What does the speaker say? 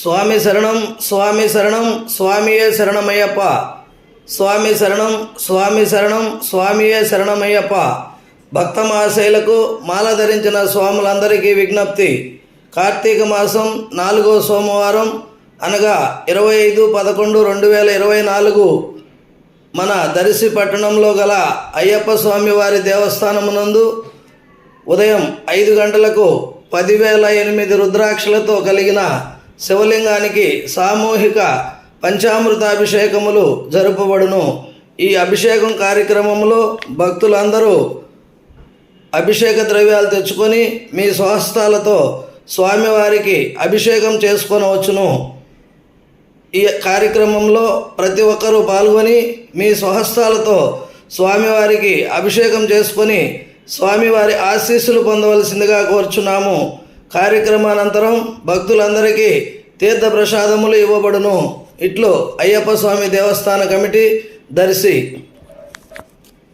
స్వామి శరణం స్వామి శరణం స్వామియే శరణమయ్యప్ప. స్వామి శరణం స్వామి శరణం స్వామియే శరణమయ్యప్ప. భక్త మహాశైలకు మాల ధరించిన స్వాములందరికీ విజ్ఞప్తి. కార్తీక మాసం నాలుగో సోమవారం అనగా ఇరవై ఐదు పదకొండు రెండు వేల ఇరవై నాలుగు మన దర్శి పట్టణంలో గల అయ్యప్ప స్వామి వారి దేవస్థానమునందు ఉదయం ఐదు గంటలకు పదివేల ఎనిమిది రుద్రాక్షలతో కలిగిన శివలింగానికి సామూహిక పంచామృతాభిషేకములు జరుపబడును. ఈ అభిషేకం కార్యక్రమంలో భక్తులందరూ అభిషేక ద్రవ్యాలు తెచ్చుకొని మీ స్వహస్తాలతో స్వామివారికి అభిషేకం చేసుకొనవచ్చును. ఈ కార్యక్రమంలో ప్రతి ఒక్కరూ పాల్గొని మీ స్వహస్తాలతో స్వామివారికి అభిషేకం చేసుకొని స్వామివారి ఆశీస్సులు పొందవలసిందిగా కోరుచున్నాము. కార్యక్రమానంతరం భక్తులందరికీ తీర్థ ప్రసాదములు ఇవ్వబడును. ఇట్లు అయ్యప్ప స్వామి దేవస్థాన కమిటీ దర్శి